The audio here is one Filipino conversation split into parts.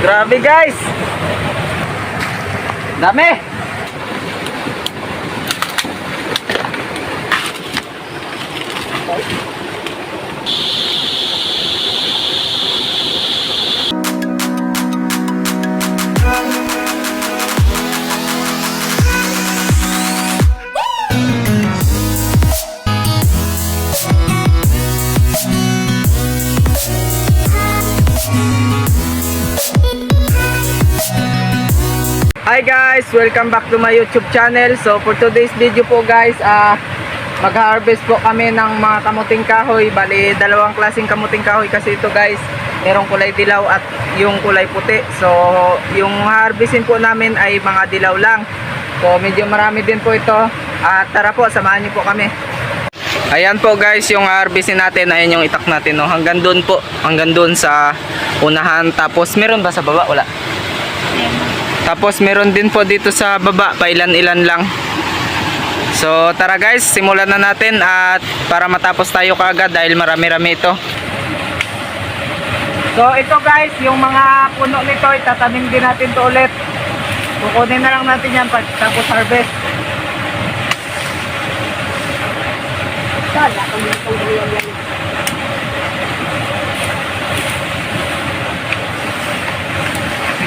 Grabe guys. Dami. Hi guys, welcome back to my YouTube channel. So for today's video po guys, ah mag-harvest po kami ng mga kamuting kahoy. Bali, dalawang klaseng kamuting kahoy kasi ito guys. Merong kulay dilaw at yung kulay puti. So yung harvestin po namin ay mga dilaw lang. So medyo marami din po ito. At tara po, samahan niyo po kami. Ayan po guys, yung harvestin natin, ayan yung itak natin. No? Hanggang doon po, hanggang doon sa unahan. Tapos meron ba sa baba? Wala. Tapos meron din po dito sa baba, pailan-ilan lang. So tara guys, simulan na natin at para matapos tayo kaagad dahil marami-rami ito. So ito guys, yung mga puno nito, itatanim din natin to ulit. Kukunin na lang natin yan pag tapos harvest. Kala ko dito yan yan.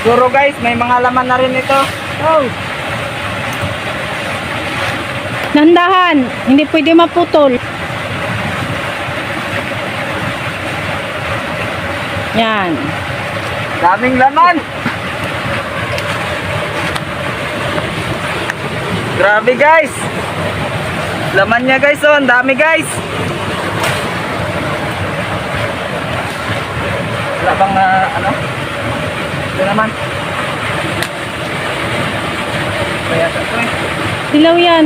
Siguro guys, may mga laman na rin ito. Oh, Nandahan, hindi pwede maputol. Yan. Daming laman. Grabe guys. Laman niya guys, oh, ang dami guys. Wala bang na ano? Ito naman. Kaya ito eh. Dilaw yan.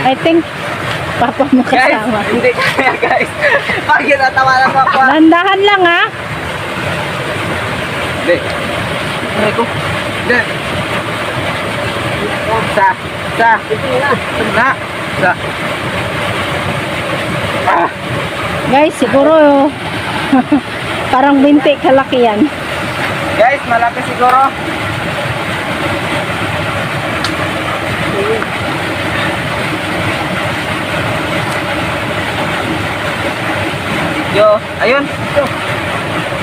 I think papa mo guys, kasama. hindi kaya guys. Bakit natawa lang ako? ah? Nandahan lang ha. Hindi. Aray ko. Hindi. Sa. Sa. na. Sa. Ah. Guys, siguro parang binti kalaki yan. Guys, malaki siguro. Yo, ayun.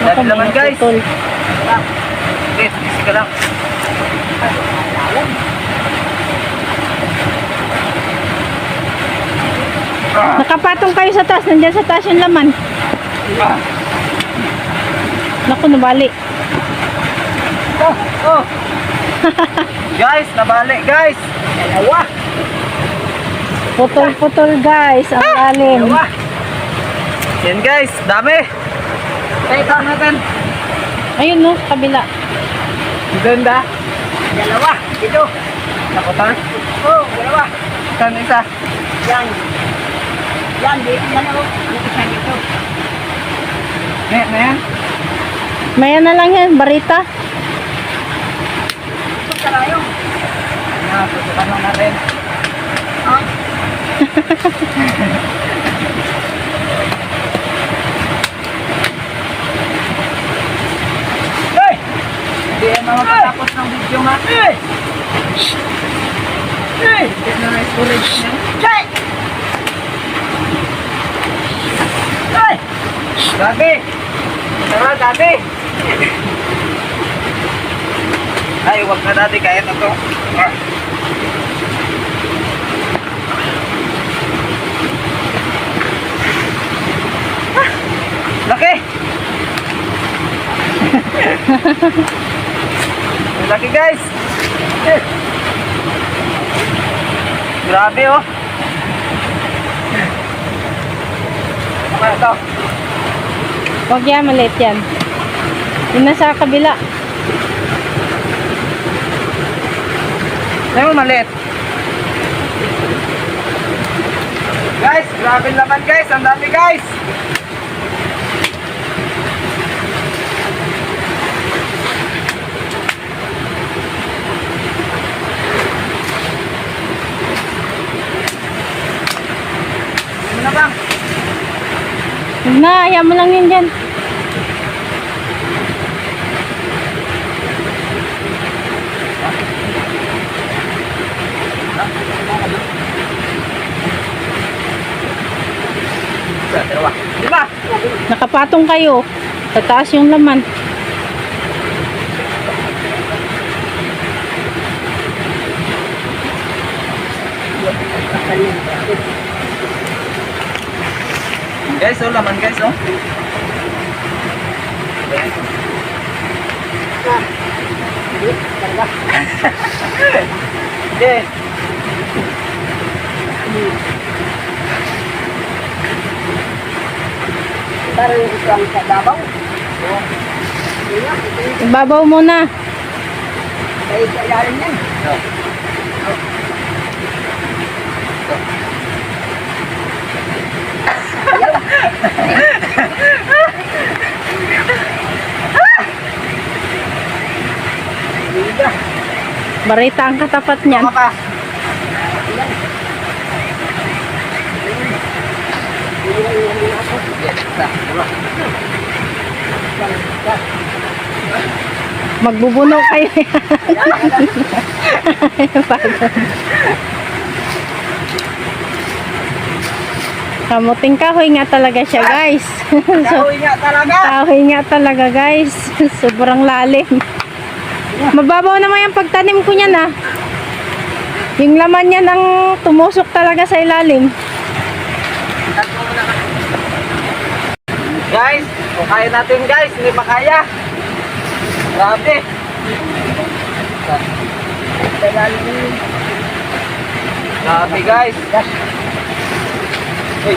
Naku, naman guys. naputol. Wait, busy ka lang. Nakapatong kayo sa taas. Nandyan sa taas yung laman. Ah. Naku, nabali. Oh, oh. guys, nabalik guys. Dalawa. Putol-putol guys. Ang lalim. Dalawa. Yan guys, dami. Teka natin. Ayun no, kabila. Ganda. Dalawa. Ito. Nakutan. Oh, dalawa. Saan isa? Yan. Yan, dito yan ako. Ang isa dito. Ne, na yan. Maya na lang yan, barita. Ito karayo. Na, susukan lang natin. Ah, Hey! Hindi yan makapatapos ng video nga. Hey! Hey! Na na storage niya. Chay! Hey! Gabi! Tara, gabi! Ay, wag na dati kaya na to. Ah. Laki! Laki guys! Grabe oh! Ano to? Huwag yan, maliit yan. Yun na sa kabila. Ayaw, maliit. Guys, grabe naman guys. Ang dami guys. Ano na ba? Ayaw mo lang yun dyan. Nakapatong kayo. Sa taas yung laman. Guys, oh, laman guys, oh. Okay. Parang ito ang sa Davao. Ibabaw muna. Sa ilalim yan. Barita ang katapat niyan. Dalawa. Magbubuno kayo. Kamuting kahoy nga talaga siya guys. so, Kahoy nga talaga. kahoy nga talaga guys. Sobrang lalim. Mababaw naman yung pagtanim ko niyan ah. Yung laman niya ang tumusok talaga sa ilalim. Guys, kung kaya natin guys, hindi pa kaya. Grabe. Ilalim yan. Grabe guys. Uy.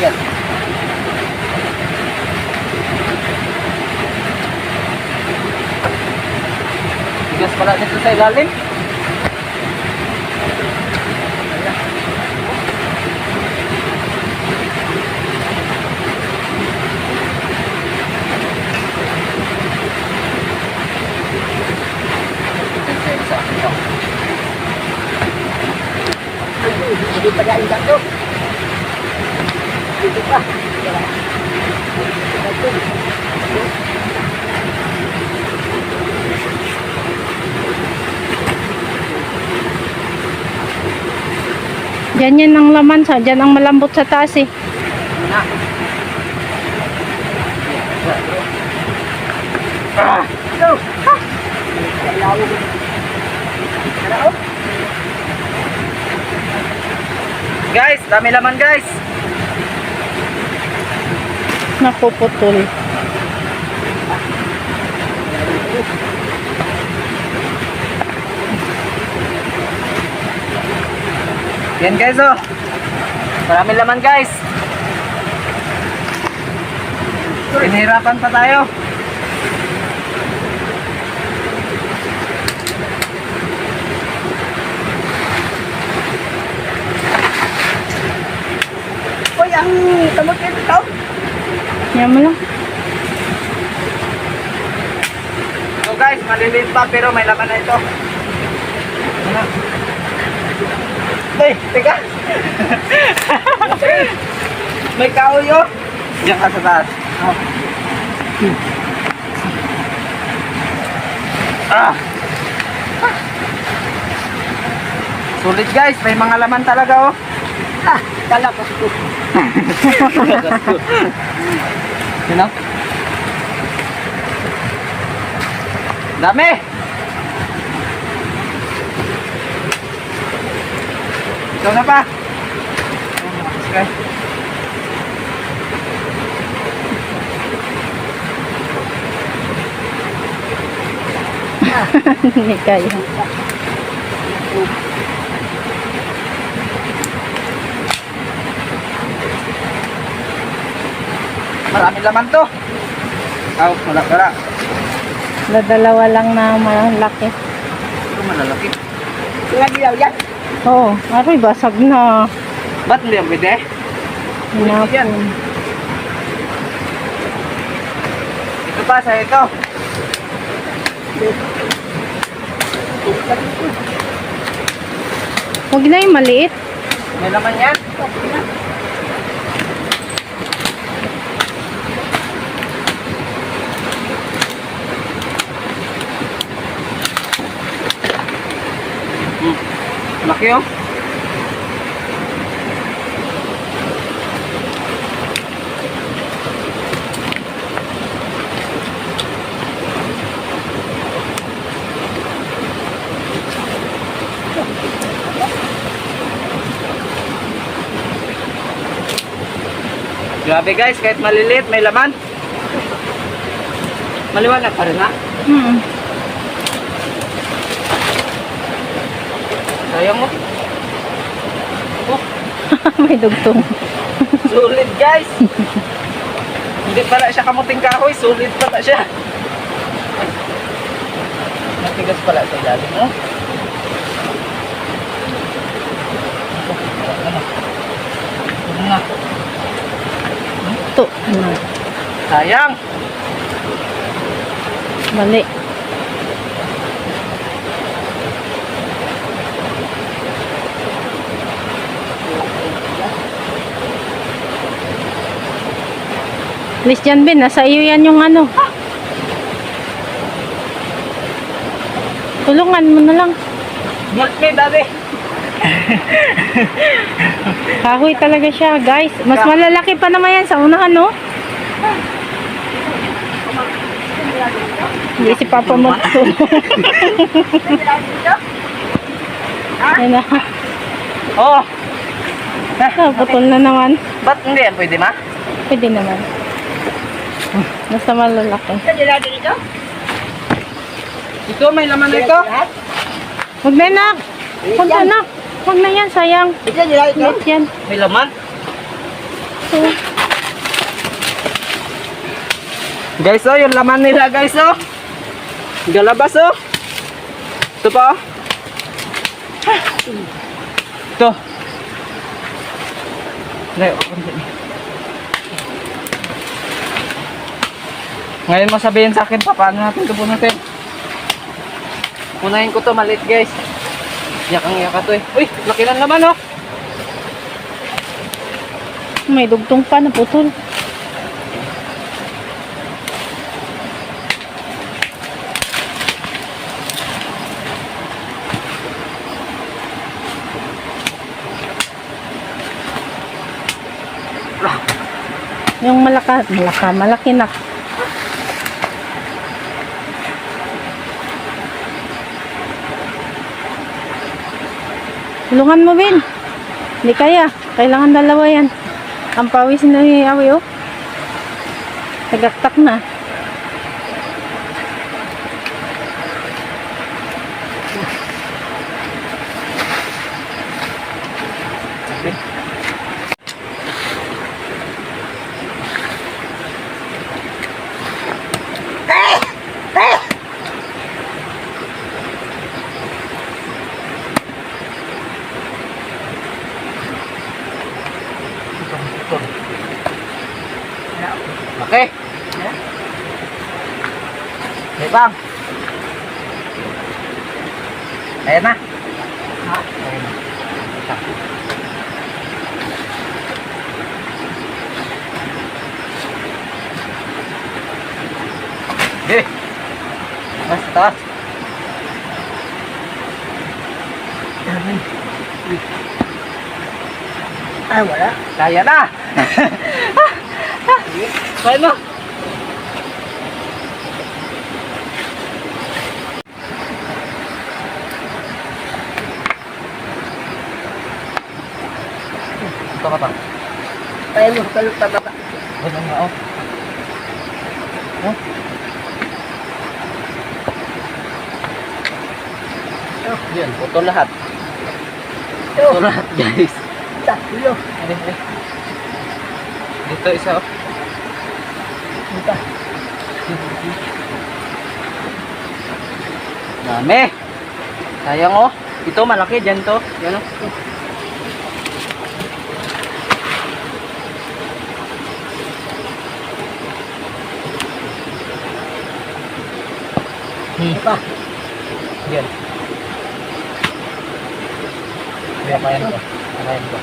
Yan. Bigas pala dito sa ilalim. Hindi pa dahil dato. Dito pa. Diyan yan ang laman sa, diyan ang malambot sa taas eh. Na. Ah. Ito. Ha! Sa ilalim. Ano? Guys, dami laman guys. Nakuputol. Yan guys oh. Marami laman guys. Pinahirapan pa tayo. Ang kamutin ito. Yan mo lang. So guys, maliliit pa pero may laman na ito. Ano? Ay, teka. may kahoy oh. Diyan ka sa taas. Oh. Ah. Sulit guys, may mga laman talaga oh. Ah, kalakas ko. Sino? Dami! Ikaw na pa. Okay. Hindi kaya. Marami laman to. Oh, wala wala. Dalawa lang na malaki. Ito malalaki. Mga dilaw yan. Oo, oh, aroy basag na. Ba't hindi ang pwede? Yan. Hinapon. Ito pa sa ito. Huwag na yung maliit. May laman yan. Laki oh. Grabe guys, kahit maliliit, may laman. Maliwanag pa rin ha? Hmm. Sayang mo. Oh, May dugtong. sulit guys. Hindi pala siya kamuting kahoy, sulit pala siya. Matigas pala sa ilalim mo. Ano? Ito. Ano? Sayang. Mali. Dyan, Ben. Nasa iyo yan yung ano. Tulungan mo na lang. Multi dati. Kahoy talaga siya, guys. Mas malalaki pa naman yan sa unahan, no? Hindi si Papa mo tulong. Yan na. Oh, Ah, putol na naman. ba't hindi yan pwede ma? Pwede naman. Basta malalaki. Ito, nito? Ito, may laman na ito. Lahat? Huwag na, nak. Huwag na, nak. Huwag na yan, sayang. Ito, nito? Liit yan. May laman. So, Guys, oh, yung laman nila, guys, oh. Galabas, oh. Ito pa, oh. Ito. Ngayon, konti. Ngayon mo sabihin sa akin pa, paano natin ito bunutin? Unahin ko to, maliit, guys. Yakang yaka to, eh. Uy, laki lang naman, oh. may dugtong pa na putol. Yung malaka, malaka, malaki na. Tulungan mo, Ben. Hindi kaya. Kailangan dalawa yan. Ang pawis na ni Awi, oh. Tagaktak na. Laki. Hey, bang. Ayan na. Ayan na. Eh. Mas taas. Ay, wala. Kaya na. Kaya na. Ito ka pa. Tayo mo, tayo tababa. Ganun nga oh. Oh. Oh, yan, putol lahat. Ito, Putol lahat, guys. tatlo. Ano, ano? Dito isa oh. Dito. Dami. Sayang oh. Ito malaki dyan to. Yan oh. Hmm. Ito. Yan. Kaya kaya ko. Kaya ko.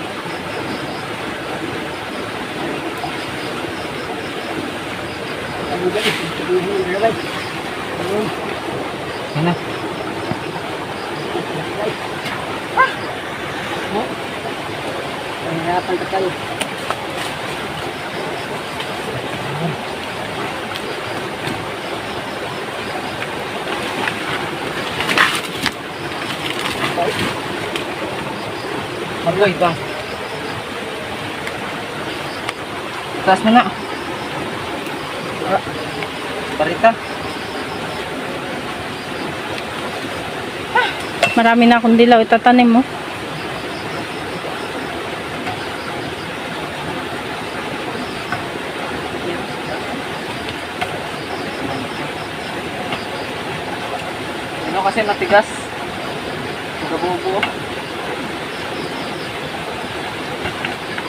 Ano? Ah! Ano? Nahirapan ka tayo. Magoy bang. Taas mo na. Ah, Parita. Marami na akong dilaw itatanim mo. Ano kasi matigas? Nagabubo.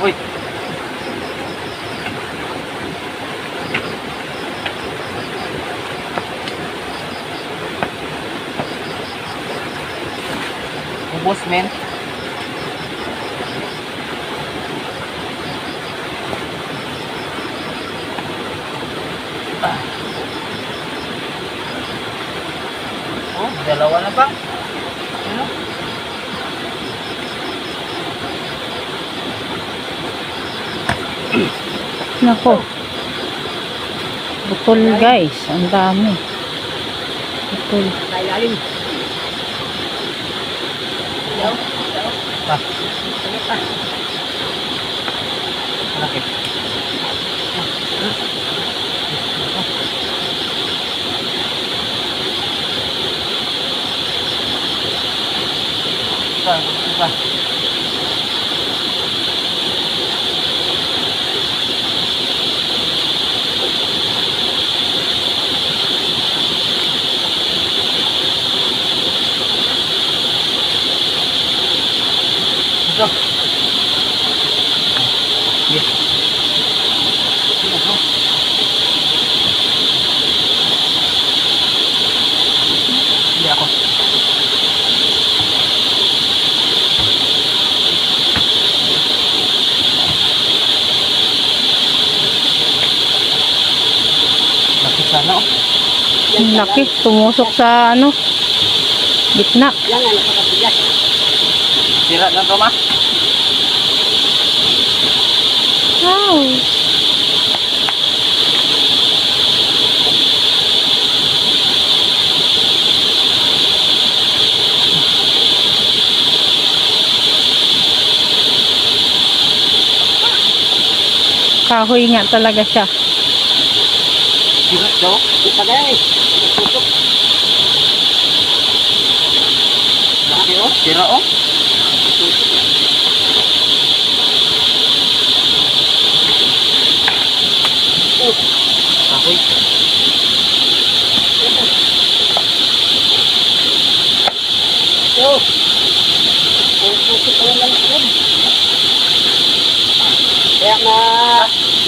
Uy. Ubus men. Ah. Oh, dalawa na ba? Ano? Nako. Bukol guys. Ang dami. Bukol. Kailalim. Yaw. Pa. Laki. Pa, pa. Ito. Yes. Hindi ako. Laki sana oh. Laki. Tumusok sa ano. Gitna. Yan nakakabigas. Sira na to ma. Wow. Kahoy nga talaga siya. Sira daw. Gaya eh. Tutok. Laki oh. Sira oh. Kahoy. Yo. Tutok pa lang lang yun. Kaya na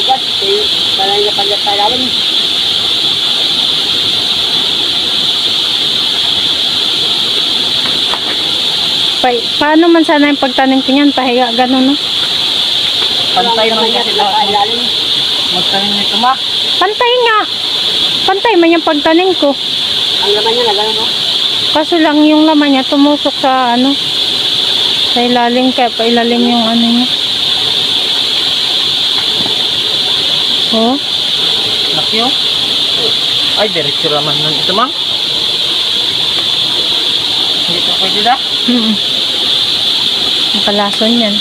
bigat. Eh, napanggap tayo namin. Pa paano man sana yung pagtanim ko niyan? Pahiga, ganun, no? Pantay man kasi na kailalim. Magtanim nito ma. Pantay nga. Pantay man yung pagtanim ko. Ang laman niya na no? Kaso lang yung laman niya tumusok sa ano sa ilalim kaya pa ilalim yung ano niya. Oh, Laki oh. Ay, diretso naman nun ito ma. Hindi ito pwede na. mm Ang kalason yan.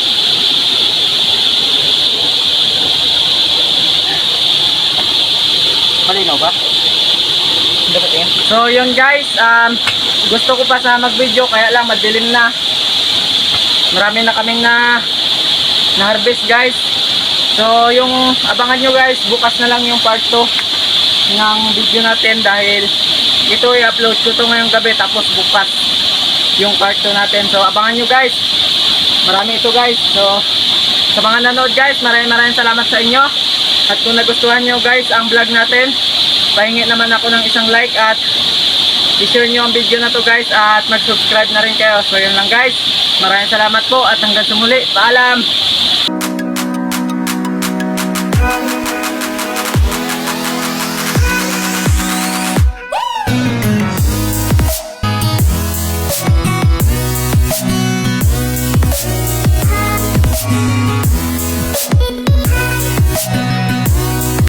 Malinaw ba? Hindi ba tingin? So yun guys, um, gusto ko pa sana mag-video kaya lang madilim na. Marami na kaming na na-harvest guys. So yung abangan nyo guys, bukas na lang yung part 2 ng video natin dahil ito i-upload ko to ngayong gabi tapos bukas yung part 2 natin. So abangan nyo guys. Marami ito guys. So sa mga nanood guys, maraming maraming salamat sa inyo. At kung nagustuhan nyo guys ang vlog natin, pahingi naman ako ng isang like at i-share nyo ang video na to guys at mag-subscribe na rin kayo. So yun lang guys. Maraming salamat po at hanggang sa muli. Paalam!